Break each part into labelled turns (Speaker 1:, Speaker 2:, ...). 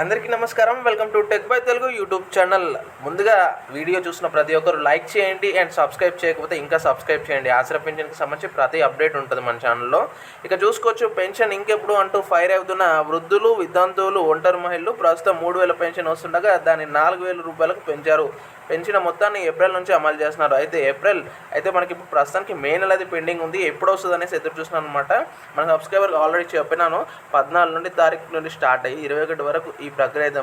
Speaker 1: అందరికీ నమస్కారం. Welcome to tech by Telugu YouTube channel. ముందుగా వీడియో చూసిన ప్రతి ఒక్కరు లైక్ చేయండి అండ్ సబ్స్క్రైబ్ చేయకపోతే ఇంకా సబ్స్క్రైబ్ చేయండి. ఆశ్ర పెన్షన్కి సంబంధించి ప్రతి అప్డేట్ ఉంటుంది మన ఛానల్లో. ఇక చూసుకోవచ్చు పెన్షన్ ఇంకెప్పుడు అంటూ ఫైర్ అవుతున్న వృద్ధులు విద్యార్థులు ఒంటరి మహిళలు ప్రస్తుతం మూడు వేల పెన్షన్ వస్తుండగా దాన్ని నాలుగు వేల రూపాయలకు పెంచారు. పెంచిన మొత్తాన్ని ఏప్రిల్ నుంచి అమలు చేస్తున్నారు. అయితే ఏప్రిల్ అయితే మనకి ఇప్పుడు ప్రస్తుతానికి మే నెలది పెండింగ్ ఉంది. ఎప్పుడు వస్తుంది అనేసి ఎదురు చూస్తున్నాను అనమాట మన సబ్స్క్రైబర్ ఆల్రెడీ చెప్పినాను. పద్నాలుగు నుండి తారీఖు నుండి స్టార్ట్ అయ్యి ఇరవై ఒకటి వరకు ఈ ప్రక్రియ అయితే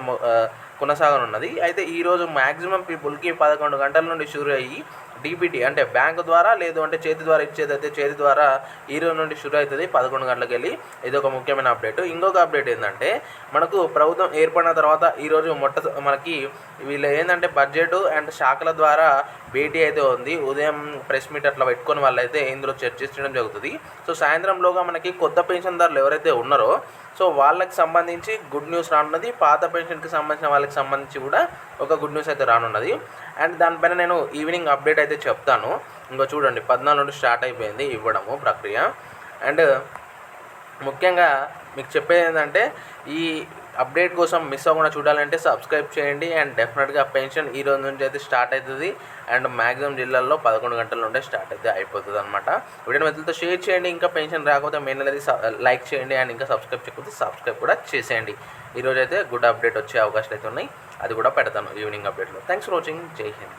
Speaker 1: కొనసాగనున్నది. అయితే ఈరోజు మ్యాక్సిమం పీపుల్కి పదకొండు గంటల నుండి షూర్ అయ్యి డీబీటీ అంటే బ్యాంకు ద్వారా లేదు అంటే చేతి ద్వారా ఇచ్చేదైతే చేతి ద్వారా ఈ రోజు నుండి షురూ అవుతుంది పదకొండు గంటలకు వెళ్ళి ఇది ఒక ముఖ్యమైన అప్డేట్. ఇంకొక అప్డేట్ ఏంటంటే మనకు ప్రభుత్వం ఏర్పడిన తర్వాత ఈరోజు మొట్ట మనకి వీళ్ళు ఏంటంటే బడ్జెట్ అండ్ శాఖల ద్వారా భేటీ అయితే ఉంది. ఉదయం ప్రెస్ మీట్ అట్లా పెట్టుకొని వాళ్ళైతే ఇందులో చర్చించడం జరుగుతుంది. సో సాయంత్రంలోగా మనకి కొత్త పెన్షన్దారులు ఎవరైతే ఉన్నారో సో వాళ్ళకి సంబంధించి గుడ్ న్యూస్ రానున్నది. పాత పెన్షన్కి సంబంధించిన వాళ్ళకి సంబంధించి కూడా ఒక గుడ్ న్యూస్ అయితే రానున్నది. అండ్ దానిపైన నేను ఈవినింగ్ అప్డేట్ అయితే అయితే చెప్తాను. ఇంకో చూడండి పద్నాలుగు నుండి స్టార్ట్ అయిపోయింది ఇవ్వడము ప్రక్రియ. అండ్ ముఖ్యంగా మీకు చెప్పేది ఏంటంటే ఈ అప్డేట్ కోసం మిస్ అవ్వకుండా చూడాలంటే సబ్స్క్రైబ్ చేయండి. అండ్ డెఫినెట్గా పెన్షన్ ఈ రోజు నుంచి అయితే స్టార్ట్ అవుతుంది. అండ్ మ్యాక్సిమం జిల్లాల్లో పదకొండు గంటల నుండే స్టార్ట్ అయితే అయిపోతుంది అనమాట వీడియో మిత్రులతో షేర్ చేయండి. ఇంకా పెన్షన్ రాకపోతే మెయిన్ అనేది లైక్ చేయండి. అండ్ ఇంకా సబ్స్క్రైబ్ చేయకపోతే సబ్స్క్రైబ్ కూడా చేసేయండి. ఈరోజు అయితే గుడ్ అప్డేట్ వచ్చే అవకాశాలు అయితే ఉన్నాయి. అది కూడా పెడతాను evening అప్డేట్లో. Thanks for watching. Jai Hind.